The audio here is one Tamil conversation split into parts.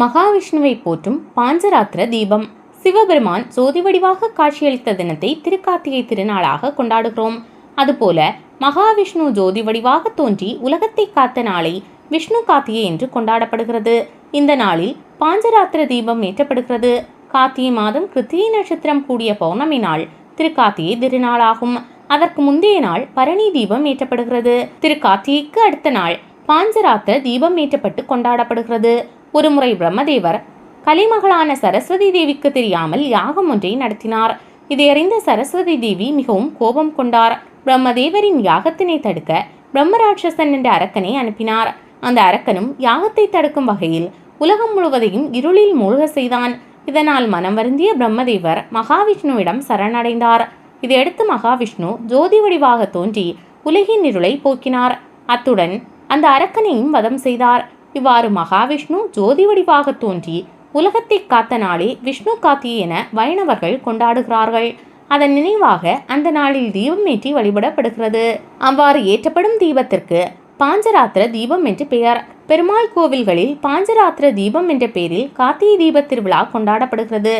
மகாவிஷ்ணுவை போற்றும் பாஞ்சராத்திர தீபம். சிவபெருமான் ஜோதி வடிவாக காட்சியளித்த தினத்தை திருக்கார்த்திகை திருநாளாக கொண்டாடுகிறோம். அதுபோல மகாவிஷ்ணு ஜோதி வடிவாக தோன்றி உலகத்தை காத்த நாளை விஷ்ணு கார்த்திகை என்று கொண்டாடப்படுகிறது. இந்த நாளில் பாஞ்சராத்திர தீபம் ஏற்றப்படுகிறது. கார்த்திகை மாதம் கிருத்திகை நட்சத்திரம் கூடிய பௌர்ணமி நாள் திருக்கார்த்திகை திருநாளாகும். அதற்கு முந்தைய நாள் பரணி தீபம் ஏற்றப்படுகிறது. திருக்கார்த்திகைக்கு அடுத்த நாள் பாஞ்சராத்திர தீபம் ஏற்றப்பட்டு கொண்டாடப்படுகிறது. ஒருமுறை பிரம்மதேவர் கலிமகளான சரஸ்வதி தேவிக்கு தெரியாமல் யாகம் ஒன்றை நடத்தினார். இதை அறிந்த சரஸ்வதி தேவி மிகவும் கோபம் கொண்டார். பிரம்மதேவரின் யாகத்தினை தடுக்க பிரம்மராட்சசன் என்ற அரக்கனை அனுப்பினார். அந்த அரக்கனும் யாகத்தை தடுக்கும் வகையில் உலகம் முழுவதையும் இருளில் மூழ்க செய்தான். இதனால் மனம் வருந்திய பிரம்மதேவர் மகாவிஷ்ணுவிடம் சரணடைந்தார். இதையடுத்து மகாவிஷ்ணு ஜோதி வடிவாக தோன்றி உலகின் இருளை போக்கினார். அத்துடன் அந்த அரக்கனையும் வதம் செய்தார். இவ்வாறு மகாவிஷ்ணு ஜோதி வடிவாக தோன்றி உலகத்தை காத்த நாளே விஷ்ணு காத்தி என வைணவர்கள் கொண்டாடுகிறார்கள். அதன் நினைவாக அந்த நாளில் தீபம் ஏற்றி வழிபடப்படுகிறது. அவ்வாறு ஏற்றப்படும் தீபத்திற்கு பாஞ்சராத்திர தீபம் என்று பெயர். பெருமாள் கோவில்களில் பாஞ்சராத்திர தீபம் என்ற பெயரில் கார்த்திகை தீப திருவிழா கொண்டாடப்படுகிறது.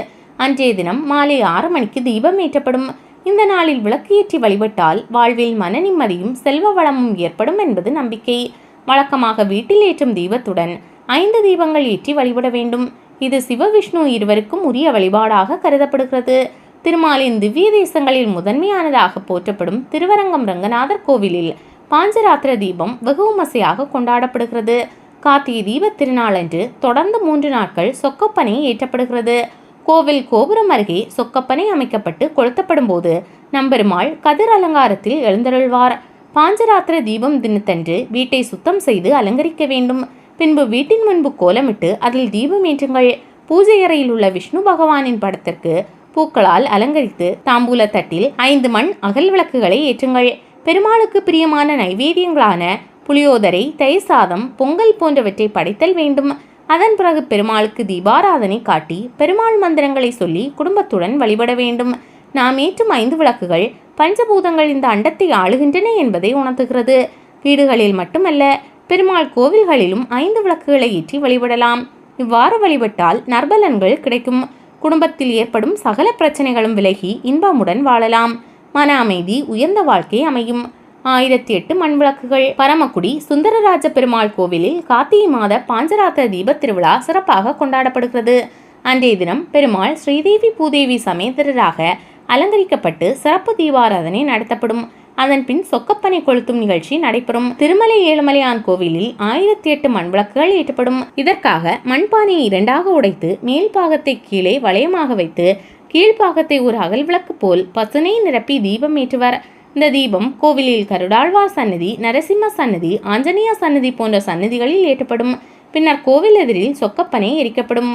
அன்றைய தினம் மாலை ஆறு மணிக்கு தீபம் ஏற்றப்படும். இந்த நாளில் விளக்கு ஏற்றி வழிபட்டால் வாழ்வில் மன நிம்மதியும் செல்வ வளமும் ஏற்படும் என்பது நம்பிக்கை. வழக்கமாக வீட்டில் ஏற்றும் தீபத்துடன் ஐந்து தீபங்கள் ஏற்றி வழிபட வேண்டும். இது சிவவிஷ்ணு இருவருக்கும் உரிய வழிபாடாக கருதப்படுகிறது. திருமாலின் திவ்ய தேசங்களில் முதன்மையானதாக போற்றப்படும் திருவரங்கம் ரங்கநாதர் கோவிலில் பாஞ்சராத்திர தீபம் வெகு விமர்சையாக கொண்டாடப்படுகிறது. கார்த்திகை தீபத் திருநாளன்று தொடர்ந்து மூன்று நாட்கள் சொக்கப்பனை ஏற்றப்படுகிறது. கோவில் கோபுரம் அருகே சொக்கப்பனை அமைக்கப்பட்டு கொளுத்தப்படும் போது நம்பெருமாள் கதிர் அலங்காரத்தில் எழுந்தருள்வார். பாஞ்சராத்திர தீபம் தினத்தன்று வீட்டை சுத்தம் செய்து அலங்கரிக்க வேண்டும். பின்பு வீட்டின் முன்பு கோலமிட்டு அதில் தீபம் ஏற்றுங்கள். பூஜை அறையில் உள்ள விஷ்ணு பகவானின் படத்திற்கு பூக்களால் அலங்கரித்து தாம்பூல தட்டில் ஐந்து மண் அகல் விளக்குகளை ஏற்றுங்கள். பெருமாளுக்கு பிரியமான நைவேத்தியங்களான புளியோதரை தயிர் சாதம் பொங்கல் போன்றவற்றை படைத்தல் வேண்டும். அதன் பிறகு பெருமாளுக்கு தீபாராதனை காட்டி பெருமாள் மந்திரங்களை சொல்லி குடும்பத்துடன் வழிபட வேண்டும். நாம் ஏற்றும் ஐந்து விளக்குகள் பஞ்சபூதங்கள் இந்த அண்டத்தை ஆளுகின்றன என்பதை உணர்த்துகிறது. வீடுகளில் மட்டுமல்ல பெருமாள் கோவில்களிலும் ஐந்து விளக்குகளை ஏற்றி வழிபடலாம். இவ்வாறு வழிபட்டால் நற்பலன்கள் கிடைக்கும். குடும்பத்தில் ஏற்படும் சகல பிரச்சனைகளும் விலகி இன்பமுடன் வாழலாம். மன அமைதி உயர்ந்த வாழ்க்கை அமையும். ஆயிரத்தி எட்டு மண் விளக்குகள். பரமக்குடி சுந்தரராஜ பெருமாள் கோவிலில் கார்த்திகை மாத பாஞ்சராத்திர தீபத் திருவிழா சிறப்பாக கொண்டாடப்படுகிறது. அன்றைய தினம் பெருமாள் ஸ்ரீதேவி பூதேவி சமேதரராக அலங்கரிக்கப்பட்டு சிறப்பு தீபாராதனை நடத்தப்படும். அதன் பின் சொக்கப்பனை கொளுத்தும் நிகழ்ச்சி நடைபெறும். திருமலை ஏழுமலையான் கோவிலில் ஆயிரத்தி எட்டு மண் விளக்குகள் ஏற்றப்படும். இதற்காக மண்பானையை இரண்டாக உடைத்து மேல் பாகத்தை கீழே வளையமாக வைத்து கீழ்ப்பாகத்தை ஒரு அகல் விளக்கு போல் பசுனை நிரப்பி தீபம் ஏற்றுவர். இந்த தீபம் கோவிலில் கருடாழ்வார் சன்னதி நரசிம்ம சன்னதி ஆஞ்சநேய சன்னதி போன்ற சன்னதிகளில் ஏற்றப்படும். பின்னர் கோவில் எதிரில் சொக்கப்பனை எரிக்கப்படும்.